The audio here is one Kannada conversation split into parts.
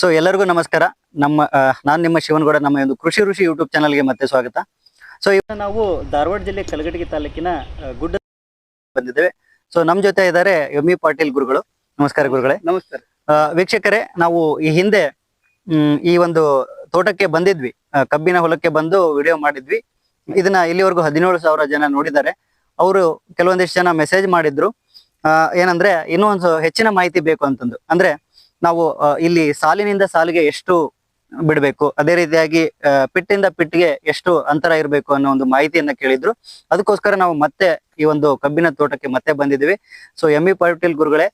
ಸೊ ಎಲ್ಲರಿಗೂ ನಮಸ್ಕಾರ. ನಮ್ಮ ನಾನು ನಿಮ್ಮ ಶಿವನ್ಗೌಡ ನಮ್ಮ ಒಂದು ಕೃಷಿ ಋಷಿ ಯೂಟ್ಯೂಬ್ ಚಾನಲ್ಗೆ ಮತ್ತೆ ಸ್ವಾಗತ. ಸೊ ಇವತ್ತು ನಾವು ಧಾರವಾಡ ಜಿಲ್ಲೆ ಕಲಗಟಗಿ ತಾಲೂಕಿನ ಗುಡ್ಡ ಬಂದಿದ್ದೇವೆ. ಸೊ ನಮ್ಮ ಜೊತೆ ಇದ್ದಾರೆ ಎಂ ಇ ಪಾಟೀಲ್ ಗುರುಗಳು. ನಮಸ್ಕಾರ ಗುರುಗಳೇ. ನಮಸ್ಕಾರ. ವೀಕ್ಷಕರೇ ನಾವು ಈ ಹಿಂದೆ ಈ ಒಂದು ತೋಟಕ್ಕೆ ಬಂದಿದ್ವಿ. ಕಬ್ಬಿನ ಹೊಲಕ್ಕೆ ಬಂದು ವಿಡಿಯೋ ಮಾಡಿದ್ವಿ. ಇದನ್ನ ಇಲ್ಲಿವರೆಗೂ ಹದಿನೇಳು ಸಾವಿರ ಜನ ನೋಡಿದ್ದಾರೆ. ಅವರು ಕೆಲವೊಂದಿಷ್ಟು ಜನ ಮೆಸೇಜ್ ಮಾಡಿದ್ರು. ಏನಂದ್ರೆ ಇನ್ನೂ ಒಂದು ಹೆಚ್ಚಿನ ಮಾಹಿತಿ ಬೇಕು ಅಂತಂದು. ಅಂದ್ರೆ ನಾವು ಇಲ್ಲಿ ಸಾಲಿನಿಂದ ಸಾಲಿಗೆ ಎಷ್ಟು ಬಿಡಬೇಕು? ಅದೇ ರೀತಿಯಾಗಿ ಪಿಟ್ಟಿಂದ ಪಿಟ್ಟಿಗೆ ಎಷ್ಟು ಅಂತರ ಇರಬೇಕು ಅನ್ನೋ ಒಂದು ಮಾಹಿತಿಯನ್ನ ಕೇಳಿದ್ರು. ಅದಕ್ಕೋಸ್ಕರ ನಾವು ಮತ್ತೆ ಈ ಒಂದು ಕಬ್ಬಿನ ತೋಟಕ್ಕೆ ಮತ್ತೆ ಬಂದಿದ್ದೀವಿ. ಸೊ ಎಂ ಇ ಪಾಟೀಲ್ ಗುರುಗಳೇ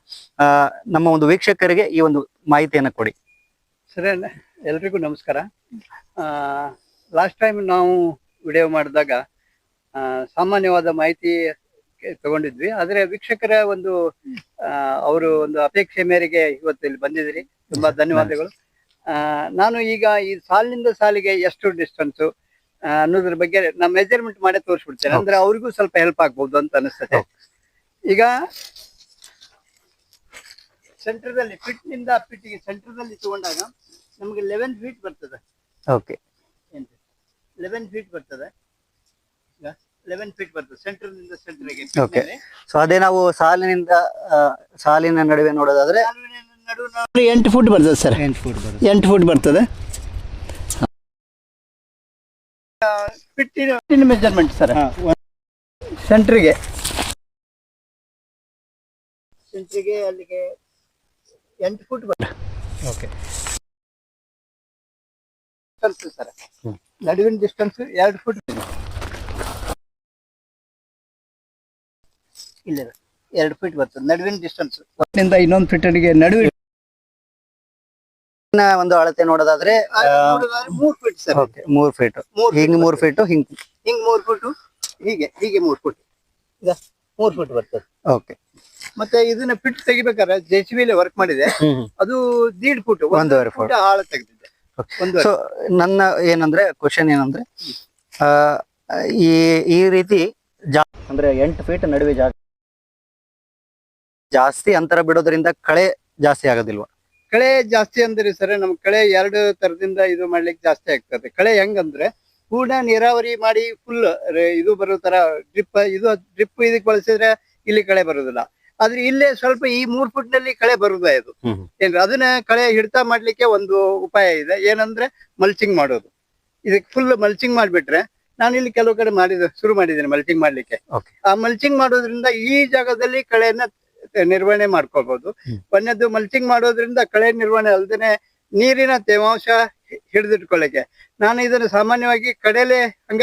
ನಮ್ಮ ಒಂದು ವೀಕ್ಷಕರಿಗೆ ಈ ಒಂದು ಮಾಹಿತಿಯನ್ನ ಕೊಡಿ. ಸರಿ ಎಲ್ರಿಗೂ ನಮಸ್ಕಾರ. ಲಾಸ್ಟ್ ಟೈಮ್ ನಾವು ವಿಡಿಯೋ ಮಾಡಿದಾಗ ಸಾಮಾನ್ಯವಾದ ಮಾಹಿತಿ ತಗೊಂಡಿದ್ವಿ. ಆದ್ರೆ ವೀಕ್ಷಕರ ಒಂದು ಅವರು ಒಂದು ಅಪೇಕ್ಷೆ ಮೇರೆಗೆ ಇವತ್ತು ಇಲ್ಲಿ ಬಂದಿದ್ರಿ ತುಂಬಾ ಧನ್ಯವಾದಗಳು. ನಾನು ಈಗ ಈ ಸಾಲಿನಿಂದ ಸಾಲಿಗೆ ಎಷ್ಟು ಡಿಸ್ಟೆನ್ಸ್ ಅನ್ನೋದ್ರ ಬಗ್ಗೆ ನಾ ಮೆಜರ್ಮೆಂಟ್ ಮಾಡಿ ತೋರಿಸ್ಬಿಡ್ತೇನೆ. ಅಂದ್ರೆ ಅವ್ರಿಗೂ ಸ್ವಲ್ಪ ಹೆಲ್ಪ್ ಆಗ್ಬಹುದು ಅಂತ ಅನಿಸ್ತದೆ. ಈಗ ಸೆಂಟರ್ದಲ್ಲಿ ಫಿಟ್ನಿಂದ ಫಿಟ್ಗೆ ಸೆಂಟರ್ದಲ್ಲಿ ತಗೊಂಡಾಗ ನಮಗೆ ಲೆವೆನ್ ಫೀಟ್ ಬರ್ತದೆ. ಓಕೆ ಲೆವೆನ್ ಫೀಟ್ ಬರ್ತದೆ. ಈಗ ಲೆವೆನ್ ಫೀಟ್ ಬರ್ತದೆ ಸೆಂಟರ್ನಿಂದ ಸೆಂಟರ್ಗೆ ಓಕೆ ಸೊ ಅದೇ ನಾವು ಸಾಲಿನಿಂದ ಆ, ಸಾಲಿನ ನಡುವೆ ನೋಡೋದಾದ್ರೆ ನಡು ಎಂಟು ಫುಟ್ ಬರ್ತದೆ ಸರ್. ಎಂಟು ಫುಟ್ ಬರುತ್ತೆ ಎಂಟು ಫುಟ್ ಬರ್ತದೆ ಫಿಟ್ಟಿನ ಮೆಜರ್ಮೆಂಟ್ ಸರ್. ಸೆಂಟ್ರಿಗೆ ಸೆಂಟ್ರಿಗೆ ಅಲ್ಲಿಗೆ ಎಂಟು ಫುಟ್ ಬರ್ತದೆ ಓಕೆ ಸರ್. ನಡುವಿನ ಡಿಸ್ಟೆನ್ಸ್ ಎರಡು ಫುಟ್ ಇಲ್ಲ ಎರಡು ಫೀಟ್ ಬರ್ತದೆ. ನಡುವಿನ ಡಿಸ್ಟೆನ್ಸ್ ಒಂದಿಂದ ಇನ್ನೊಂದು ಫೀಟರಿಗೆ ನಡುವಿನ ಒಂದು ಅಳತೆ ನೋಡೋದಾದ್ರೆ ಮೂರು ಫೀಟ್ ಸರ್. ಓಕೆ ಮೂರ್ ಫೀಟ್ ಹಿಂಗ್ ಮೂರ್ ಫೀಟ್ ಹಿಂಗ್. ಹಿಂಗ್ ಮೂರು ಫೀಟ್ ಹೀಗೆ ಹೀಗೆ ಮೂರು ಫೀಟ್ ಈಗ ಮೂರು ಫೀಟ್ ಬರ್ತದೆ. ಓಕೆ ಮತ್ತೆ ಇದನ್ನ ಫಿಟ್ ತೆಗಿಬೇಕಾದ್ರೆ ಜೆ ಸಿ ಬಿಲಿ ವರ್ಕ್ ಮಾಡಿದೆ ಅದು ದೀಡ್ ಫುಟ್ ಒಂದೂವರೆ ಫುಟ್ ಆಳ ತೆಗೆದಿದೆ. ಸೊ ನನ್ನ ಏನಂದ್ರೆ ಕ್ವಶನ್ ಏನಂದ್ರೆ ಆ, ಈ ಈ ರೀತಿ ಜಾ ಅಂದ್ರೆ ಎಂಟು ಫೀಟ್ ನಡುವೆ ಜಾಗ ಜಾಸ್ತಿ ಅಂತರ ಬಿಡೋದ್ರಿಂದ ಕಳೆ ಜಾಸ್ತಿ ಆಗೋದಿಲ್ವಾ? ಕಳೆ ಜಾಸ್ತಿ ಅಂದ್ರೆ ಸರ್ ನಮ್ ಕಳೆ ಎರಡು ತರದಿಂದ ಇದು ಮಾಡ್ಲಿಕ್ಕೆ ಜಾಸ್ತಿ ಆಗ್ತದೆ. ಕಳೆ ಹೆಂಗಂದ್ರೆ ಪೂರ್ಣ ನೀರಾವರಿ ಮಾಡಿ ಫುಲ್ ಇದು ಬರೋ ತರ ಡ್ರಿಪ್ ಇದು ಡ್ರಿಪ್ ಇದಕ್ಕೆ ಬಳಸಿದ್ರೆ ಇಲ್ಲಿ ಕಳೆ ಬರೋದಿಲ್ಲ. ಆದ್ರೆ ಇಲ್ಲೇ ಸ್ವಲ್ಪ ಈ ಮೂರ್ ಫುಟ್ನಲ್ಲಿ ಕಳೆ ಬರುದ ಇದು ಏನ್ರಿ ಅದನ್ನ ಕಳೆ ಹಿಡಿತ ಮಾಡ್ಲಿಕ್ಕೆ ಒಂದು ಉಪಾಯ ಇದೆ. ಏನಂದ್ರೆ ಮಲ್ಚಿಂಗ್ ಮಾಡೋದು. ಇದಕ್ಕೆ ಫುಲ್ ಮಲ್ಚಿಂಗ್ ಮಾಡ್ಬಿಟ್ರೆ ನಾನು ಇಲ್ಲಿ ಕೆಲವು ಕಡೆ ಮಾಡಿದ ಶುರು ಮಾಡಿದ್ದೇನೆ ಮಲ್ಚಿಂಗ್ ಮಾಡ್ಲಿಕ್ಕೆ. ಆ ಮಲ್ಚಿಂಗ್ ಮಾಡೋದ್ರಿಂದ ಈ ಜಾಗದಲ್ಲಿ ಕಳೆಯನ್ನ ನಿರ್ವಹಣೆ ಮಾಡ್ಕೋಬಹುದು ಒಂದೇದು ಮಲ್ಚಿಂಗ್ ಮಾಡೋದ್ರಿಂದ ಕಳೆ ನಿರ್ವಹಣೆ ಅಲ್ದೇನೆ ನೀರಿನ ತೇವಾಂಶ ಹಿಡಿದಿಟ್ಕೊಳ್ಳಕ್ಕೆ. ನಾನು ಇದನ್ನು ಸಾಮಾನ್ಯವಾಗಿ ಕಡೆಲೆ ಹಂಗ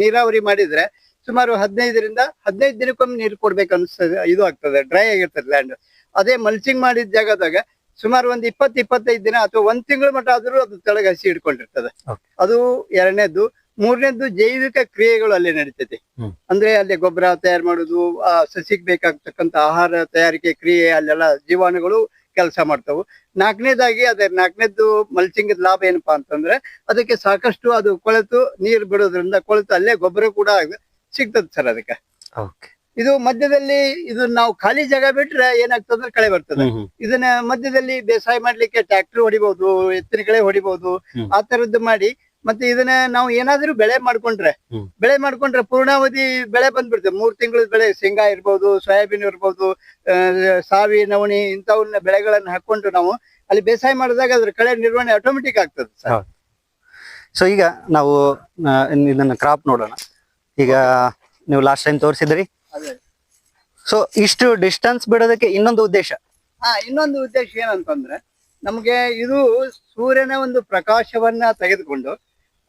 ನೀರಾವರಿ ಮಾಡಿದ್ರೆ ಸುಮಾರು ಹದಿನೈದರಿಂದ ಹದಿನೈದು ದಿನಕ್ಕೊಮ್ಮೆ ನೀರು ಕೊಡ್ಬೇಕು ಅನ್ಸ್ತದೆ ಇದು ಆಗ್ತದೆ ಡ್ರೈ ಆಗಿರ್ತದೆ ಲ್ಯಾಂಡ್ ಅದೇ ಮಲ್ಚಿಂಗ್ ಮಾಡಿದ ಜಾಗದಾಗ ಸುಮಾರು ಒಂದ್ ಇಪ್ಪತ್ತು ಇಪ್ಪತ್ತೈದು ದಿನ ಅಥವಾ ಒಂದ್ ತಿಂಗಳ ಮಟ್ಟ ಆದ್ರೂ ಅದು ತೆಳಗೆ ಹಸಿ ಹಿಡ್ಕೊಂಡಿರ್ತದೆ. ಅದು ಎರಡನೇದ್ದು ಮೂರನೇದ್ದು ಜೈವಿಕ ಕ್ರಿಯೆಗಳು ಅಲ್ಲೇ ನಡೀತದೆ ಅಂದ್ರೆ ಅಲ್ಲಿ ಗೊಬ್ಬರ ತಯಾರು ಮಾಡುದು ಆ ಸಸಿಗ್ ಬೇಕಾಗ್ತಕ್ಕಂತ ಆಹಾರ ತಯಾರಿಕೆ ಕ್ರಿಯೆ ಅಲ್ಲೆಲ್ಲ ಜೀವಾಣುಗಳು ಕೆಲಸ ಮಾಡ್ತಾವು. ನಾಲ್ಕನೇದಾಗಿ ಅದೇ ನಾಲ್ಕನೇದ್ದು ಮಲ್ಚಿಂಗ್ ಲಾಭ ಏನಪ್ಪಾ ಅಂತಂದ್ರೆ ಅದಕ್ಕೆ ಸಾಕಷ್ಟು ಅದು ಕೊಳೆತು ನೀರು ಬಿಡೋದ್ರಿಂದ ಕೊಳೆತು ಅಲ್ಲೇ ಗೊಬ್ಬರ ಕೂಡ ಸಿಗ್ತದೆ ಸರ್ ಅದಕ್ಕೆ. ಇದು ಮಧ್ಯದಲ್ಲಿ ಇದು ನಾವು ಖಾಲಿ ಜಾಗ ಬಿಟ್ರೆ ಏನಾಗ್ತದ್ರೆ ಕಳೆ ಬರ್ತದೆ. ಇದನ್ನ ಮಧ್ಯದಲ್ಲಿ ಬೇಸಾಯ ಮಾಡ್ಲಿಕ್ಕೆ ಟ್ರ್ಯಾಕ್ಟರ್ ಹೊಡಿಬಹುದು ಎತ್ತಿನ ಕಳೆ ಹೊಡಿಬಹುದು ಆ ತರದ್ದು ಮಾಡಿ ಮತ್ತೆ ಇದನ್ನ ನಾವು ಏನಾದ್ರೂ ಬೆಳೆ ಮಾಡ್ಕೊಂಡ್ರೆ ಬೆಳೆ ಮಾಡ್ಕೊಂಡ್ರೆ ಪೂರ್ಣಾವಧಿ ಬೆಳೆ ಬಂದ್ಬಿಡ್ತೇವೆ ಮೂರ್ ತಿಂಗಳ ಬೆಳೆ ಶೇಂಗಾ ಇರ್ಬೋದು ಸೋಯಾಬೀನ್ ಇರ್ಬೋದು ಸಾವಿ ನವಣಿ ಇಂಥವನ್ನ ಬೆಳೆಗಳನ್ನ ಹಾಕೊಂಡು ನಾವು ಅಲ್ಲಿ ಬೇಸಾಯ ಮಾಡಿದಾಗ ಅದ್ರ ಕಳೆ ನಿರ್ವಹಣೆ ಆಟೋಮೆಟಿಕ್ ಆಗ್ತದೆ ಸರ್. ಸೊ ಈಗ ನಾವು ಇದನ್ನ ಕ್ರಾಪ್ ನೋಡೋಣ. ಈಗ ನೀವು ಲಾಸ್ಟ್ ಟೈಮ್ ತೋರಿಸಿದ್ರಿ. ಸೊ ಇಷ್ಟು ಡಿಸ್ಟೆನ್ಸ್ ಬಿಡೋದಕ್ಕೆ ಇನ್ನೊಂದು ಉದ್ದೇಶ? ಹಾ ಇನ್ನೊಂದು ಉದ್ದೇಶ ಏನಂತಂದ್ರೆ ನಮಗೆ ಇದು ಸೂರ್ಯನ ಒಂದು ಪ್ರಕಾಶವನ್ನ ತೆಗೆದುಕೊಂಡು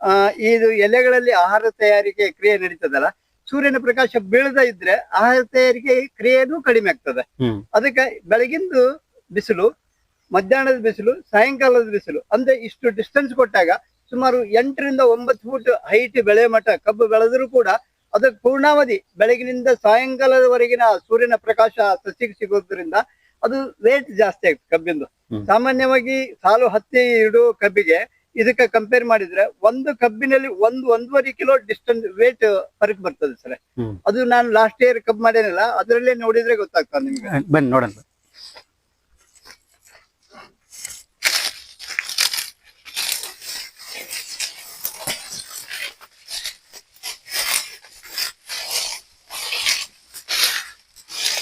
ಆ ಇದು ಎಲೆಗಳಲ್ಲಿ ಆಹಾರ ತಯಾರಿಕೆ ಕ್ರಿಯೆ ನಡೀತದಲ್ಲ? ಸೂರ್ಯನ ಪ್ರಕಾಶ ಬೀಳದ ಇದ್ರೆ ಆಹಾರ ತಯಾರಿಕೆ ಕ್ರಿಯೆನೂ ಕಡಿಮೆ ಆಗ್ತದೆ. ಅದಕ್ಕೆ ಬೆಳಗಿಂದು ಬಿಸಿಲು ಮಧ್ಯಾಹ್ನದ ಬಿಸಿಲು ಸಾಯಂಕಾಲದ ಬಿಸಿಲು ಅಂದ್ರೆ ಇಷ್ಟು ಡಿಸ್ಟೆನ್ಸ್ ಕೊಟ್ಟಾಗ ಸುಮಾರು ಎಂಟರಿಂದ ಒಂಬತ್ತು ಫೂಟ್ ಹೈಟ್ ಬೆಳೆ ಮಟ್ಟ ಕಬ್ಬು ಬೆಳೆದರೂ ಕೂಡ ಅದಕ್ಕೆ ಪೂರ್ಣಾವಧಿ ಬೆಳಗಿನಿಂದ ಸಾಯಂಕಾಲದವರೆಗಿನ ಸೂರ್ಯನ ಪ್ರಕಾಶ ಸಸಿಗೆ ಸಿಗೋದ್ರಿಂದ ಅದು ರೇಟ್ ಜಾಸ್ತಿ ಆಗ್ತದೆ ಕಬ್ಬಿಂದು. ಸಾಮಾನ್ಯವಾಗಿ ಸಾಲು ಹತ್ತಿ ಇಡೋ ಕಬ್ಬಿಗೆ ಇದಕ್ಕೆ ಕಂಪೇರ್ ಮಾಡಿದ್ರೆ ಒಂದು ಕಬ್ಬಿನಲ್ಲಿ ಒಂದು ಒಂದೂವರೆ ಕಿಲೋ ಡಿಸ್ಟೆನ್ಸ್ ವೇಟ್ ಫರಕ್ ಬರ್ತದೆ ಸರ್. ಅದು ನಾನು ಲಾಸ್ಟ್ ಇಯರ್ ಕಬ್ ಮಾಡೇನಲ್ಲ ಅದರಲ್ಲೇ ನೋಡಿದ್ರೆ ಗೊತ್ತಾಗ್ತದೆ ನಿಮ್ಗೆ. ಬನ್ನಿ ನೋಡೋಣ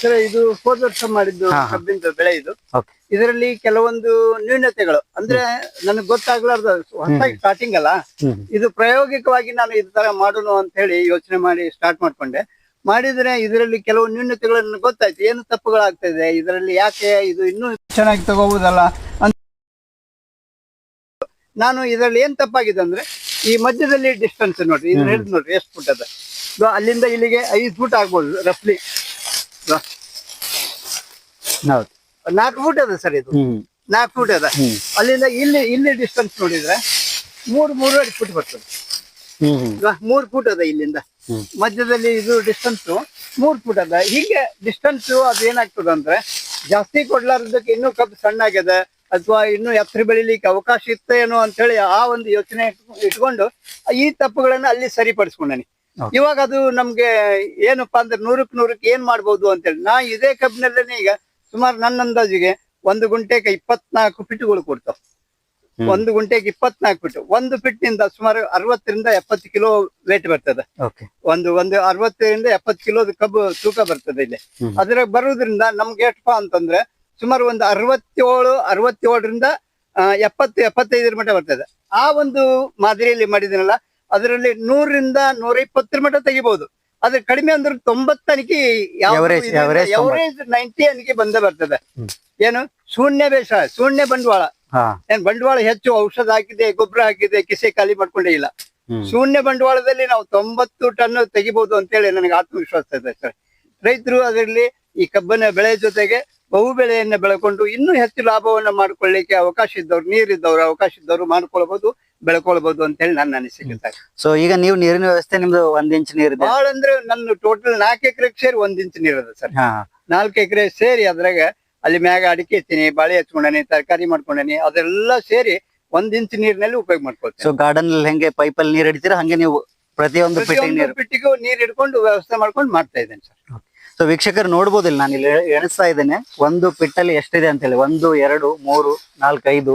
ಸರ್ ಇದು ಹೋದ ವರ್ಷ ಮಾಡಿದ್ದು. ಕಬ್ಬಿನ ಬೆಳೆ ಇದು. ಇದರಲ್ಲಿ ಕೆಲವೊಂದು ನ್ಯೂನತೆಗಳು ಅಂದ್ರೆ ನನಗೆ ಗೊತ್ತಾಗ್ಲಾರ್ದ ಹೊಸದಾಗಿ ಸ್ಟಾರ್ಟಿಂಗ್ ಅಲ್ಲ. ಇದು ಪ್ರಾಯೋಗಿಕವಾಗಿ ನಾನು ಈ ತರ ಮಾಡೋಣ ಅಂತ ಹೇಳಿ ಯೋಚನೆ ಮಾಡಿ ಸ್ಟಾರ್ಟ್ ಮಾಡ್ಕೊಂಡೆ. ಮಾಡಿದ್ರೆ ಇದರಲ್ಲಿ ಕೆಲವು ನ್ಯೂನತೆಗಳನ್ನು ಗೊತ್ತಾಯ್ತು. ಏನು ತಪ್ಪುಗಳಾಗ್ತಾ ಇದೆ? ಇದರಲ್ಲಿ ಯಾಕೆ ಇದು ಇನ್ನೂ ಚೆನ್ನಾಗಿ ತಗೋಬಹುದಲ್ಲ ಅಂತ. ನಾನು ಇದರಲ್ಲಿ ಏನ್ ತಪ್ಪಾಗಿದೆ ಅಂದ್ರೆ ಈ ಮಧ್ಯದಲ್ಲಿ ಡಿಸ್ಟೆನ್ಸ್ ನೋಡ್ರಿ ಇದ್ರ ಹಿಡಿದು ನೋಡ್ರಿ ಎಷ್ಟು ಫುಟ್ ಅದ. ಅಲ್ಲಿಂದ ಇಲ್ಲಿಗೆ ಐದು ಫುಟ್ ಆಗ್ಬೋದು ರಫ್ಲಿ ಹೌದು. ನಾಲ್ಕು ಫುಟ್ ಅದ ಸರ್ ಇದು. ನಾಲ್ಕು ಫುಟ್ ಅದ. ಅಲ್ಲಿಂದ ಇಲ್ಲಿ ಇಲ್ಲಿ ಡಿಸ್ಟೆನ್ಸ್ ನೋಡಿದ್ರೆ ಮೂರು ಅಡಿ ಫುಟ್ ಬರ್ತದೆ. ಮೂರು ಫುಟ್ ಅದ ಇಲ್ಲಿಂದ. ಮಧ್ಯದಲ್ಲಿ ಇದು ಡಿಸ್ಟೆನ್ಸ್ ಮೂರ್ ಫುಟ್ ಅದ. ಹಿಂಗೆ ಡಿಸ್ಟೆನ್ಸ್ ಅದು ಏನಾಗ್ತದ ಅಂದ್ರೆ ಜಾಸ್ತಿ ಕೊಡ್ಲಾರದಕ್ಕೆ ಇನ್ನೂ ಕಬ್ಬು ಸಣ್ಣ ಆಗ್ಯದ ಅಥವಾ ಇನ್ನು ಎತ್ತರ ಬೆಳಿಲಿಕ್ಕೆ ಅವಕಾಶ ಇತ್ತೇನೋ ಅಂತ ಹೇಳಿ ಆ ಒಂದು ಯೋಚನೆ ಇಟ್ಕೊಂಡು ಈ ತಪ್ಪುಗಳನ್ನ ಅಲ್ಲಿ ಸರಿಪಡಿಸ್ಕೊಂಡಿ ಇವಾಗ ಅದು ನಮ್ಗೆ ಏನಪ್ಪಾ ಅಂದ್ರೆ ನೂರಕ್ ನೂರಕ್ಕೆ ಏನ್ ಮಾಡ್ಬೋದು ಅಂತೇಳಿ. ನಾ ಇದೇ ಕಬ್ಬಿನಲ್ಲೇನೆ ಈಗ ಸುಮಾರು ನನ್ನ ಅಂದಾಜಿಗೆ ಒಂದು ಗುಂಟೆಗೆ ಇಪ್ಪತ್ನಾಲ್ಕು ಫಿಟ್ಗಳು ಕೊಡ್ತಾವ. ಒಂದು ಗುಂಟೆಗೆ ಇಪ್ಪತ್ನಾಲ್ಕು ಫಿಟ್. ಒಂದು ಫಿಟ್ನಿಂದ ಸುಮಾರು ಅರವತ್ತರಿಂದ ಎಪ್ಪತ್ತು ಕಿಲೋ ವೇಟ್ ಬರ್ತದೆ. ಒಂದು ಒಂದು ಅರವತ್ತರಿಂದ ಎಪ್ಪತ್ತು ಕಿಲೋ ಕಬ್ಬು ತೂಕ ಬರ್ತದೆ ಇಲ್ಲಿ. ಅದ್ರ ಬರುವುದರಿಂದ ನಮ್ಗೆ ಎಷ್ಟಪ್ಪ ಅಂತಂದ್ರೆ ಸುಮಾರು ಒಂದು ಅರವತ್ತೇಳು ಅರವತ್ತೇಳರಿಂದ ಎಪ್ಪತ್ತು ಎಪ್ಪತ್ತೈದರ ಮಟ್ಟ ಬರ್ತದೆ. ಆ ಒಂದು ಮಾದರಿಯಲ್ಲಿ ಮಾಡಿದಿನಲ್ಲ ಅದರಲ್ಲಿ ನೂರರಿಂದ ನೂರ ಇಪ್ಪತ್ತರ ಮಟ್ಟ ತೆಗಿಬಹುದು ಅದ್ರ ಕಡಿಮೆ ಅಂದ್ರೆ ತೊಂಬತ್ತು ಅನಿಕೆ Average, average ತೊಂಬತ್ತು. ಎವರೇಜ್ ನೈಂಟಿ ಅನಿಕೆ ಬಂದೇ ಬರ್ತದೆ. ಏನು? ಶೂನ್ಯ ಬೇಷ ಶೂನ್ಯ ಬಂಡವಾಳ. ಏನ್ ಬಂಡವಾಳ ಹೆಚ್ಚು ಔಷಧ ಹಾಕಿದೆ ಗೊಬ್ಬರ ಹಾಕಿದೆ ಕಿಸೆ ಖಾಲಿ ಮಾಡ್ಕೊಂಡೇ ಇಲ್ಲ. ಶೂನ್ಯ ಬಂಡವಾಳದಲ್ಲಿ ನಾವು ತೊಂಬತ್ತು ಟನ್ ತೆಗಿಬಹುದು ಅಂತೇಳಿ ನನಗೆ ಆತ್ಮವಿಶ್ವಾಸ ಇದೆ ಸರ್. ರೈತರು ಅದರಲ್ಲಿ ಈ ಕಬ್ಬನ ಬೆಳೆ ಜೊತೆಗೆ ಬಹು ಬೆಳೆಯನ್ನ ಬೆಳಕೊಂಡು ಇನ್ನೂ ಹೆಚ್ಚು ಲಾಭವನ್ನ ಮಾಡ್ಕೊಳ್ಳಿಕ್ಕೆ ಅವಕಾಶ ಇದ್ದವ್ರು ನೀರಿದ್ದವ್ರು ಅವಕಾಶ ಇದ್ದವ್ರು ಮಾಡ್ಕೊಳ್ಬಹುದು ಬೆಳ್ಕೊಳ್ಬಹುದು ಅಂತ ಹೇಳಿ ನನ್ನ ಅನಿಸಿಕೆ ಸರ್ ಸೊ ಈಗ ನೀವು ನೀರಿನ ವ್ಯವಸ್ಥೆ ನಿಮ್ದು ಒಂದ್ ಇಂಚ್ ನೀರು ಬಹಳ ಅಂದ್ರೆ ನನ್ನ ಟೋಟಲ್ ನಾಲ್ಕು ಎಕರೆ ಸೇರಿ ಒಂದ್ ಇಂಚ್ ನೀರದ ಸರ್. ಹಾ. ನಾಲ್ಕು ಎಕರೆ ಸೇರಿ ಅದ್ರಾಗ ಅಲ್ಲಿ ಮ್ಯಾಗ ಅಡಿಕೆ ಇತ್ತೀನಿ ಬಾಳೆ ಹಚ್ಕೊಂಡೇನಿ ತರಕಾರಿ ಮಾಡ್ಕೊಂಡೇನಿ ಅದೆಲ್ಲ ಸೇರಿ ಒಂದ್ ಇಂಚ್ ನೀರಿನಲ್ಲಿ ಉಪಯೋಗ ಮಾಡ್ಕೊಳ್ತೀವಿ ಸೊ ಗಾರ್ಡನ್ ಅಲ್ಲಿ ಹೆಂಗೆ ಪೈಪ್ ಅಲ್ಲಿ ನೀರ್ ಹಿಡಿತೀರಾ ಹಂಗೆ ನೀವು ಪ್ರತಿಯೊಂದು ನೀರು ಪಿಟ್ಟಿಗೂ ನೀರ್. ಹಿಡ್ಕೊಂಡು ವ್ಯವಸ್ಥೆ ಮಾಡ್ಕೊಂಡು ಮಾಡ್ತಾ ಇದ್ದೇನೆ ಸರ್. ಸೊ ವೀಕ್ಷಕರು ನೋಡ್ಬೋದಿಲ್ಲ ನಾನು ಇಲ್ಲಿ ಎಣಿಸ್ತಾ ಇದ್ದೇನೆ. ಒಂದು ಪಿಟ್ಟಲ್ಲಿ ಎಷ್ಟಿದೆ ಅಂತ ಹೇಳಿ ಒಂದು ಎರಡು ಮೂರು ನಾಲ್ಕು ಐದು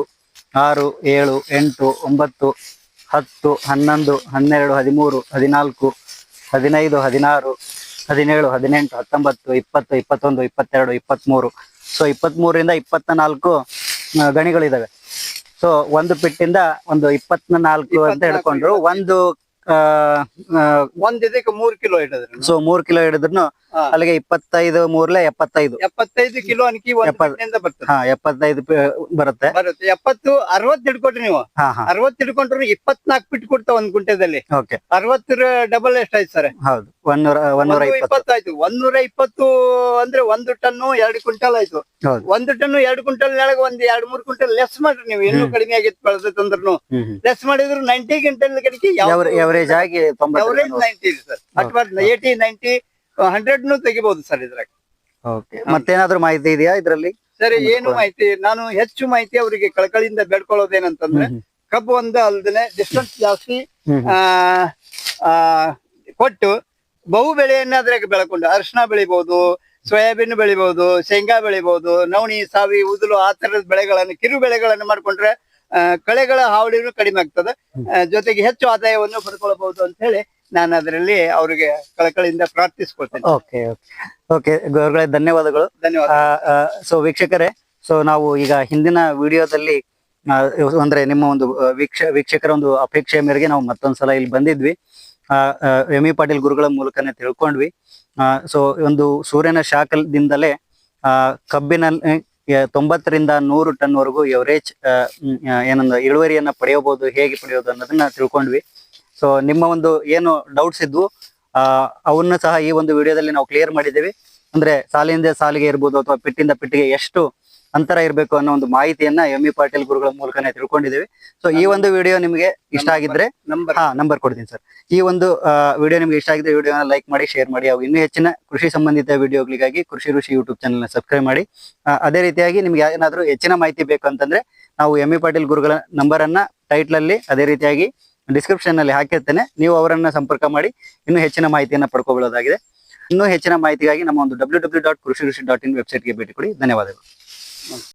ಆರು ಏಳು ಎಂಟು ಒಂಬತ್ತು ಹತ್ತು ಹನ್ನೊಂದು ಹನ್ನೆರಡು ಹದಿಮೂರು ಹದಿನಾಲ್ಕು ಹದಿನೈದು ಹದಿನಾರು ಹದಿನೇಳು ಹದಿನೆಂಟು ಹತ್ತೊಂಬತ್ತು ಇಪ್ಪತ್ತು ಇಪ್ಪತ್ತೊಂದು ಇಪ್ಪತ್ತೆರಡು ಇಪ್ಪತ್ತ್ಮೂರು ಸೊ ಇಪ್ಪತ್ಮೂರರಿಂದ ಇಪ್ಪತ್ತ ನಾಲ್ಕು ಗಣಿಗಳಿದ್ದಾವೆ ಗಣಿಗಳಿದಾವೆ. ಸೊ ಒಂದು ಪಿಟ್ಟಿಂದ ಒಂದು ಇಪ್ಪತ್ನ ನಾಲ್ಕು ಅಂತ ಹೇಳ್ಕೊಂಡ್ರು. ಒಂದು ಒಂದ್ ಇದಕ್ಕೆ ಮೂರ್ ಕಿಲೋ ಇಟ್ಟಿದ್ರು ಸೊ ಮೂರ್ ಕಿಲೋ ಹಿಡಿದ್ರು. ಅಲ್ಲಿಗೆ ಇಪ್ಪತ್ತೈದು ಮೂರ್ಲೆ ಎಪ್ಪತ್ತೈದು. ಎಪ್ಪತ್ತೈದು ಕಿಲೋ ಅನ್ಕಿ ಹಾ ಎಪ್ಪತ್ತೈದು ಬರುತ್ತೆ. ಬರುತ್ತೆ. ಎಪ್ಪತ್ತು ಅರವತ್ ಹಿಡ್ಕೊಟ್ರಿ ನೀವು. ಅರವತ್ ಹಿಡ್ಕೊಂಡ್ರು ಇಪ್ಪತ್ನಾಕ್ ಪಿಟ್ ಕೊಡ್ತಾವ ಒಂದ್ ಗುಂಟೆದಲ್ಲಿ. ಓಕೆ. ಅರವತ್ತರ ಡಬಲ್ ಎಷ್ಟಾಯ್ತು ಸರ್? ಹೌದು. ಒಂದೂರ ಒಂದೂರ ಇಪ್ಪತ್ತು. ಇಪ್ಪತ್ತಾಯ್ತು. ಒಂದೂರ ಇಪ್ಪತ್ತು ಅಂದ್ರೆ ಒಂದು ಟನ್ನು ಎರಡು ಕ್ವಿಂಟಲ್ ಆಯ್ತು. ಹೌದು. ಒಂದು ಟನ್ನು ಎರಡು ಕ್ವಿಂಟಲ್ ಒಳಗೆ ಒಂದ್ ಎರಡ್ ಮೂರ್ ಕ್ವಿಂಟಲ್ ಲೆಸ್ ಮಾಡ್ರಿ ನೀವು. ಇನ್ನೂ ಕಡಿಮೆ ಆಗಿತ್ತು ಬೆಳೆದೈತೆ ಅಂದ್ರೂ ಹ್ಮ್ ಹ್ಮ್. ಲೆಸ್ ಮಾಡಿದ್ರು ನೈಂಟಿ ಕ್ವಿಂಟಲ್ ಕಡೆಗೆ ಎವರೇಜ್ ಆಗಿ ತೊಂಬತ್ತು ಎವರೇಜ್ ನೈಂಟಿ ಸರ್. ಅಥವಾ ಏಟಿ ನೈಂಟಿ ಹಂಡ್ರೆಡ್ ನು ತೆಗಿಬಹುದು ಸರ್ ಇದ್ರಾಗ. ಓಕೆ ಮತ್ತೇನಾದ್ರೂ ಮಾಹಿತಿ ಇದೆಯಾ ಇದರಲ್ಲಿ? ಸರಿ ಏನು ಮಾಹಿತಿ? ನಾನು ಹೆಚ್ಚು ಮಾಹಿತಿ ಅವರಿಗೆ ಕಳಕಳಿಯಿಂದ ಬೇಡ್ಕೊಳ್ಳೋದೇನಂತಂದ್ರೆ ಕಬ್ಬು ಒಂದ ಅಲ್ದೇನೆ ಡಿಸ್ಟೆನ್ಸ್ ಜಾಸ್ತಿ ಹ್ಮ್. ಆ ಆ, ಕೊಟ್ಟು ಬಹು ಬೆಳೆಯನ್ನ ಅದ್ರಾಗ ಬೆಳ್ಕೊಂಡು ಅರಿಶಿನ ಬೆಳಿಬಹುದು ಸೋಯಾಬೀನ್ ಬೆಳಿಬಹುದು ಶೇಂಗಾ ಬೆಳಿಬಹುದು ನವಣಿ ಸಾವಿ ಉದುಲು ಆ ತರದ ಬೆಳೆಗಳನ್ನು ಕಿರು ಬೆಳೆಗಳನ್ನು ಮಾಡ್ಕೊಂಡ್ರೆ ಕಳೆಗಳ ಹಾವಳಿನೂ ಕಡಿಮೆ ಆಗ್ತದೆ. ಜೊತೆಗೆ ಹೆಚ್ಚು ಆದಾಯವನ್ನು ಪಡ್ಕೊಳ್ಬಹುದು ಅಂತ ಹೇಳಿ ನಾನು ಅದರಲ್ಲಿ ಅವರಿಗೆ ಕಳಕಳಿಯಿಂದ ಪ್ರಾರ್ಥಿಸ್ಕೊಳ್ತೇನೆ. Okay okay. ಗೌರವಗಳೇ ಧನ್ಯವಾದಗಳು. ಧನ್ಯವಾದ. ಸೊ ವೀಕ್ಷಕರೇ ಸೊ ನಾವು ಈಗ ಹಿಂದಿನ ವಿಡಿಯೋದಲ್ಲಿ ಅಂದ್ರೆ ನಿಮ್ಮ ಒಂದು ವೀಕ್ಷ ವೀಕ್ಷಕರ ಒಂದು ಅಪೇಕ್ಷೆಯ ಮೇರೆಗೆ ನಾವು ಮತ್ತೊಂದ್ಸಲ ಇಲ್ಲಿ ಬಂದಿದ್ವಿ. ಎಂ ಇ ಪಾಟೀಲ್ ಗುರುಗಳ ಮೂಲಕನೇ ತಿಳ್ಕೊಂಡ್ವಿ. ಸೊ ಒಂದು ಸೂರ್ಯನ ಶಾಖದಿಂದಲೇ ಆ, ಕಬ್ಬಿನಲ್ಲಿ ಆ, ತೊಂಬತ್ತರಿಂದ ನೂರು ಟನ್ ವರೆಗೂ ಎವರೇಜ್ ಏನೊಂದು ಇಳುವರಿಯನ್ನ ಪಡೆಯಬಹುದು ಹೇಗೆ ಪಡೆಯೋದು ಅನ್ನೋದನ್ನ ತಿಳ್ಕೊಂಡ್ವಿ. ಸೊ ನಿಮ್ಮ ಒಂದು ಏನು ಡೌಟ್ಸ್ ಇದ್ವು ಆ ಅವನ್ನ ಸಹ ಈ ಒಂದು ವಿಡಿಯೋದಲ್ಲಿ ನಾವು ಕ್ಲಿಯರ್ ಮಾಡಿದ್ದೇವೆ. ಅಂದ್ರೆ ಸಾಲಿಂದ ಸಾಲಿಗೆ ಇರ್ಬೋದು ಅಥವಾ ಪಿಟ್ಟಿಂದ ಪಿಟ್ಟಿಗೆ ಎಷ್ಟು ಅಂತರ ಇರಬೇಕು ಅನ್ನೋ ಒಂದು ಮಾಹಿತಿಯನ್ನ ಎಂ ಇ ಪಾಟೀಲ್ ಗುರುಗಳ ಮೂಲಕನೇ ತಿಳ್ಕೊಂಡಿದ್ದೀವಿ. ಸೊ ಈ ಒಂದು ವಿಡಿಯೋ ನಿಮಗೆ ಇಷ್ಟ ಆಗಿದ್ರೆ ನಂಬರ್. ಹಾ ನಂಬರ್ ಕೊಡ್ತೀನಿ ಸರ್. ಈ ಒಂದು ವಿಡಿಯೋ ನಿಮ್ಗೆ ಇಷ್ಟ ಆಗಿದ್ರೆ ವಿಡಿಯೋನ ಲೈಕ್ ಮಾಡಿ ಶೇರ್ ಮಾಡಿ ಹಾಗೂ ಇನ್ನೂ ಹೆಚ್ಚಿನ ಕೃಷಿ ಸಂಬಂಧಿತ ವಿಡಿಯೋಗಳಿಗಾಗಿ ಕೃಷಿ ಋಷಿ ಯೂಟ್ಯೂಬ್ ಚಾನಲ್ನ ಸಬ್ಸ್ಕ್ರೈಬ್ ಮಾಡಿ. ಅದೇ ರೀತಿಯಾಗಿ ನಿಮ್ಗೆ ಏನಾದರೂ ಹೆಚ್ಚಿನ ಮಾಹಿತಿ ಬೇಕು ಅಂತಂದ್ರೆ ನಾವು ಎಂ ಇ ಪಾಟೀಲ್ ಗುರುಗಳ ನಂಬರ್ ಅನ್ನ ಟೈಟ್ಲ್ ಅಲ್ಲಿ ಅದೇ ರೀತಿಯಾಗಿ ಡಿಸ್ಕ್ರಿಪ್ಷನ್ನಲ್ಲಿ ಹಾಕಿರ್ತೇನೆ. ನೀವು ಅವರನ್ನ ಸಂಪರ್ಕ ಮಾಡಿ ಇನ್ನೂ ಹೆಚ್ಚಿನ ಮಾಹಿತಿಯನ್ನ ಪಡ್ಕೋಬಹುದಾಗಿದೆ ಇನ್ನೂ ಹೆಚ್ಚಿನ ಮಾಹಿತಿಗಾಗಿ ನಮ್ಮ ಒಂದು ಡಬ್ಲ್ಯೂ ಡಬ್ಲ್ಯೂ ಡಾಟ್ ಕೃಷಿ ಋಷಿ ಡಾಟ್ ಇನ್ ವೆಬ್ಸೈಟ್ಗೆ ಭೇಟಿ ಕೊಡಿ. ಧನ್ಯವಾದಗಳು. Okay.